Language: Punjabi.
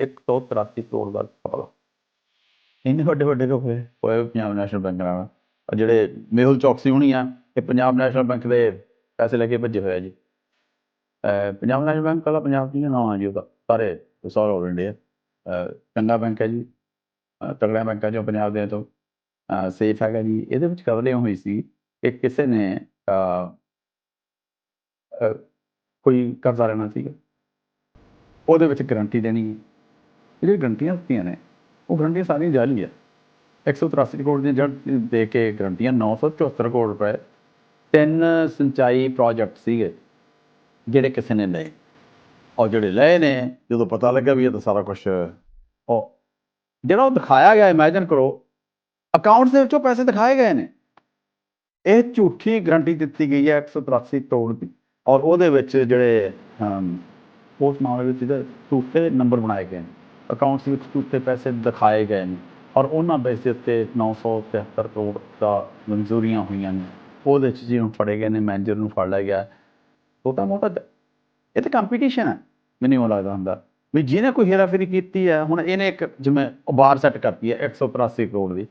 183 ਕਰੋੜ ਦਾ ਘਪਲਾ ਇੰਨੇ ਵੱਡੇ ਵੱਡੇ ਲੋਕ ਹੋਏ? ਪੰਜਾਬ ਨੈਸ਼ਨਲ ਬੈਂਕ ਨਾਲ। ਜਿਹੜੇ ਮੇਹੁਲ ਚੌਕਸੀ ਹੋਣੀ ਆ, ਇਹ ਪੰਜਾਬ ਨੈਸ਼ਨਲ ਬੈਂਕ ਦੇ ਪੈਸੇ ਲੈ ਕੇ ਭੱਜੇ ਹੋਏ ਆ ਜੀ। ਪੰਜਾਬ ਨੈਸ਼ਨਲ ਬੈਂਕ ਪਹਿਲਾਂ ਪੰਜਾਬ ਦੀ ਨਾਮ ਆ ਜੀ ਉਹਦਾ। ਸਾਰੇ ਸਾਰਾ ਆਲ ਇੰਡੀਆ। ਅਹ ਚੰਗਾ ਬੈਂਕ ਹੈ ਜੀ। ਅਹ ਬੈਂਕ ਹੈ ਜੋ ਪੰਜਾਬ ਦੇ ਤੋਂ। ਸੇਫ ਹੈਗਾ ਜੀ। ਇਹਦੇ ਵਿੱਚ ਕਵਰ ਇਹ ਹੋਈ ਸੀ ਕਿ ਕਿਸੇ ਨੇ ਕੋਈ ਕਰਜ਼ਾ ਲੈਣਾ ਸੀਗਾ। ਉਹਦੇ ਵਿੱਚ ਗਰੰਟੀ ਦੇਣੀ ਹੈ। ਜਿਹੜੀ ਗਰੰਟੀਆਂ ਦਿੱਤੀਆਂ ਨੇ। ਉਹ ਗਰੰਟੀਆਂ ਸਾਰੀਆਂ ਜਾਲੀ ਆ। 183 ਕਰੋੜ ਦੀਆਂ ਜੜ ਦੇ ਕੇ ਗਰੰਟੀਆਂ 974 ਕਰੋੜ ਰੁਪਏ। ਤਿੰਨ ਸਿੰਚਾਈ ਪ੍ਰੋਜੈਕਟ ਸੀਗੇ, ਜਿਹੜੇ ਕਿਸੇ ਨੇ ਲਏ। ਔਰ ਜਿਹੜੇ ਲਏ ਨੇ, ਜਦੋਂ ਪਤਾ ਲੱਗਾ ਵੀ ਇਹ ਤਾਂ ਸਾਰਾ ਕੁਝ ਉਹ ਜਿਹੜਾ ਉਹ ਦਿਖਾਇਆ ਗਿਆ ਇਮੇਜਿਨ ਕਰੋ ਅਕਾਊਂਟਸ ਦੇ ਵਿੱਚੋਂ ਪੈਸੇ ਦਿਖਾਏ ਗਏ ਨੇ। ਇਹ ਝੂਠੀ ਗਰੰਟੀ ਦਿੱਤੀ ਗਈ ਹੈ 183 ਕਰੋੜ ਦੀ। ਔਰ ਉਹਦੇ ਵਿੱਚ ਜਿਹੜੇ ਉਸ ਮਾਮਲੇ ਵਿੱਚ ਜਿਹੜੇ ਝੂਠੇ ਨੰਬਰ ਬਣਾਏ ਗਏ ਨੇ। ਅਕਾਊਂਟਸ ਵਿੱਚ ਝੂਠੇ ਪੈਸੇ ਦਿਖਾਏ ਗਏ ਨੇ ਔਰ ਉਹਨਾਂ ਬੇਸਿਸ ਉੱਤੇ 973 ਕਰੋੜ ਦਾ ਮਨਜ਼ੂਰੀਆਂ ਹੋਈਆਂ ਨੇ। ਉਹਦੇ ਵਿੱਚ ਜਿਹਨੂੰ ਫੜੇ ਗਏ ਨੇ ਮੈਨੇਜਰ ਨੂੰ ਫੜ ਲਿਆ ਗਿਆ ਛੋਟਾ ਮੋਟਾ ਇਹ ਤਾਂ ਕੰਪੀਟੀਸ਼ਨ ਹੈ, ਮੈਨੂੰ ਉਹ ਲੱਗਦਾ ਹੁੰਦਾ। ਵੀ ਜਿਹਨੇ ਕੋਈ ਹੇਰਾਫੇਰੀ ਕੀਤੀ ਹੈ, ਹੁਣ ਇਹਨੇ ਇੱਕ ਜਿਵੇਂ ਬਾਰ ਸੈੱਟ ਕਰਤੀ ਹੈ 183 ਕਰੋੜ ਦੀ।